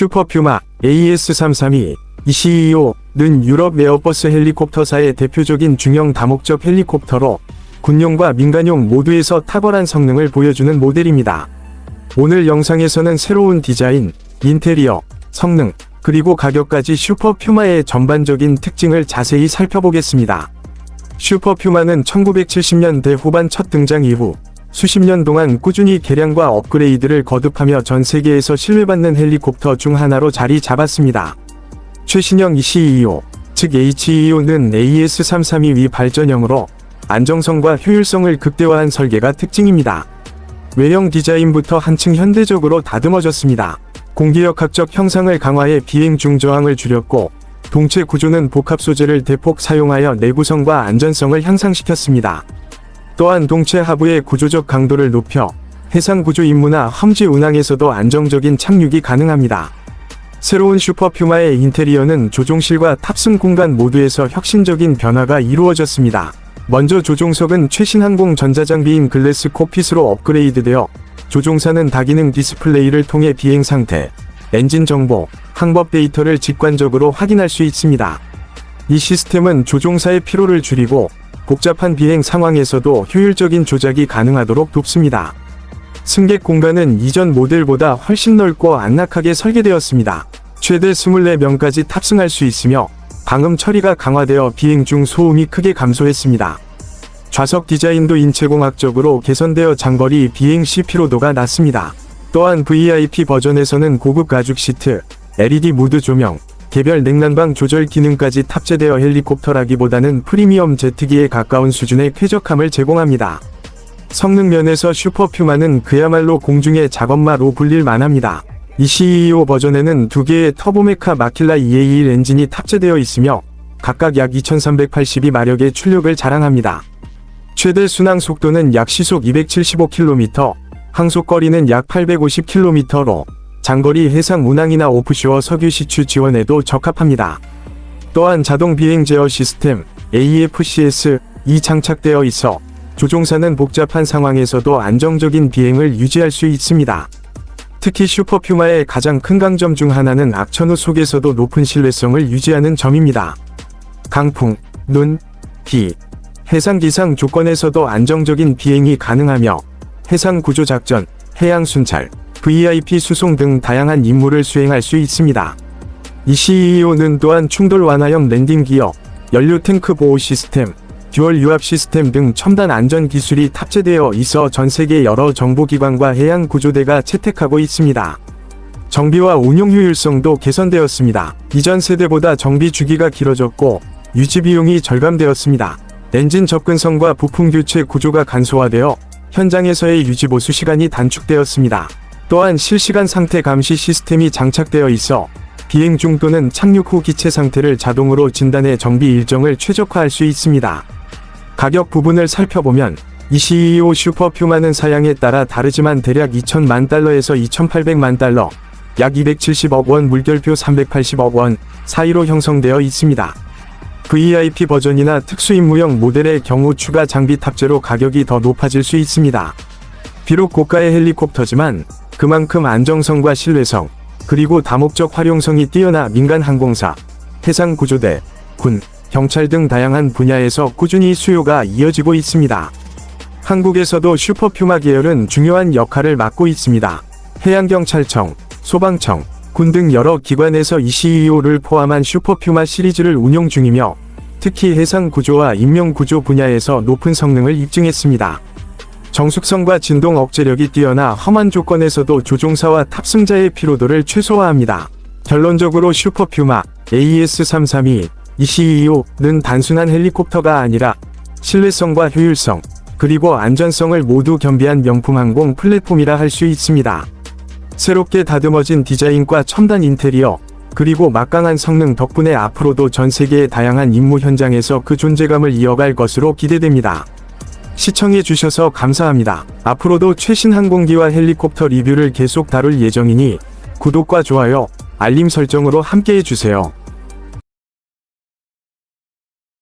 슈퍼퓨마 AS332 ECEO는 유럽 에어버스 헬리콥터사의 대표적인 중형 다목적 헬리콥터로 군용과 민간용 모두에서 탁월한 성능을 보여주는 모델입니다. 오늘 영상에서는 새로운 디자인, 인테리어, 성능, 그리고 가격까지 슈퍼 퓨마의 전반적인 특징을 자세히 살펴보겠습니다. 슈퍼 퓨마는 1970년대 후반 첫 등장 이후 수십 년 동안 꾸준히 개량과 업그레이드를 거듭하며 전 세계에서 신뢰받는 헬리콥터 중 하나로 자리 잡았습니다. 최신형 ECEO, 즉 HEO는 AS332위 발전형으로 안정성과 효율성을 극대화한 설계가 특징입니다. 외형 디자인부터 한층 현대적으로 다듬어졌습니다. 공기력학적 형상을 강화해 비행 중 저항을 줄였고 동체 구조는 복합 소재를 대폭 사용하여 내구성과 안전성을 향상시켰습니다. 또한 동체 하부의 구조적 강도를 높여 해상 구조 임무나 험지 운항에서도 안정적인 착륙이 가능합니다. 새로운 슈퍼 퓨마의 인테리어는 조종실과 탑승 공간 모두에서 혁신적인 변화가 이루어졌습니다. 먼저 조종석은 최신 항공 전자장비인 글래스 코핏으로 업그레이드되어 조종사는 다기능 디스플레이를 통해 비행 상태, 엔진 정보, 항법 데이터를 직관적으로 확인할 수 있습니다. 이 시스템은 조종사의 피로를 줄이고 복잡한 비행 상황에서도 효율적인 조작이 가능하도록 돕습니다. 승객 공간은 이전 모델보다 훨씬 넓고 안락하게 설계되었습니다. 최대 24명까지 탑승할 수 있으며 방음 처리가 강화되어 비행 중 소음이 크게 감소했습니다. 좌석 디자인도 인체공학적으로 개선되어 장거리 비행 시 피로도가 낮습니다. 또한 VIP 버전에서는 고급 가죽 시트, LED 무드 조명, 개별 냉난방 조절 기능까지 탑재되어 헬리콥터라기보다는 프리미엄 제트기에 가까운 수준의 쾌적함을 제공합니다. 성능 면에서 슈퍼퓨마는 그야말로 공중의 작업마로 불릴 만합니다. 이 CEO 버전에는 두 개의 터보메카 마킬라 EA1 엔진이 탑재되어 있으며 각각 약 2382마력의 출력을 자랑합니다. 최대 순항 속도는 약 시속 275km, 항속 거리는 약 850km로 장거리 해상 운항이나 오프쇼어 석유 시추 지원에도 적합합니다. 또한 자동 비행 제어 시스템 AFCS이 장착되어 있어 조종사는 복잡한 상황에서도 안정적인 비행을 유지할 수 있습니다. 특히 슈퍼퓨마의 가장 큰 강점 중 하나는 악천후 속에서도 높은 신뢰성을 유지하는 점입니다. 강풍, 눈, 비, 해상 기상 조건에서도 안정적인 비행이 가능하며 해상 구조 작전, 해양 순찰, VIP 수송 등 다양한 임무를 수행할 수 있습니다. 이 CEO는 또한 충돌 완화형 랜딩 기어, 연료 탱크 보호 시스템, 듀얼 유압 시스템 등 첨단 안전 기술이 탑재되어 있어 전 세계 여러 정보기관과 해양 구조대가 채택하고 있습니다. 정비와 운용 효율성도 개선되었습니다. 이전 세대보다 정비 주기가 길어졌고 유지 비용이 절감되었습니다. 엔진 접근성과 부품 교체 구조가 간소화되어 현장에서의 유지 보수 시간이 단축되었습니다. 또한 실시간 상태 감시 시스템이 장착되어 있어 비행 중 또는 착륙 후 기체 상태를 자동으로 진단해 정비 일정을 최적화할 수 있습니다. 가격 부분을 살펴보면 이 CEO 슈퍼 퓨마는 사양에 따라 다르지만 대략 2천만 달러에서 2,800만 달러, 약 270억 원 물결표 380억 원 사이로 형성되어 있습니다. VIP 버전이나 특수임무형 모델의 경우 추가 장비 탑재로 가격이 더 높아질 수 있습니다. 비록 고가의 헬리콥터지만 그만큼 안정성과 신뢰성, 그리고 다목적 활용성이 뛰어나 민간 항공사, 해상 구조대, 군, 경찰 등 다양한 분야에서 꾸준히 수요가 이어지고 있습니다. 한국에서도 슈퍼퓨마 계열은 중요한 역할을 맡고 있습니다. 해양경찰청, 소방청, 군 등 여러 기관에서 이 CEO를 포함한 슈퍼퓨마 시리즈를 운용 중이며 특히 해상 구조와 인명 구조 분야에서 높은 성능을 입증했습니다. 정숙성과 진동 억제력이 뛰어나 험한 조건에서도 조종사와 탑승자의 피로도를 최소화합니다. 결론적으로 슈퍼퓨마 AS332 ECEO는 단순한 헬리콥터가 아니라 신뢰성과 효율성, 그리고 안전성을 모두 겸비한 명품 항공 플랫폼이라 할 수 있습니다. 새롭게 다듬어진 디자인과 첨단 인테리어, 그리고 막강한 성능 덕분에 앞으로도 전 세계의 다양한 임무 현장에서 그 존재감을 이어갈 것으로 기대됩니다. 시청해 주셔서 감사합니다. 앞으로도 최신 항공기와 헬리콥터 리뷰를 계속 다룰 예정이니 구독과 좋아요, 알림 설정으로 함께해 주세요.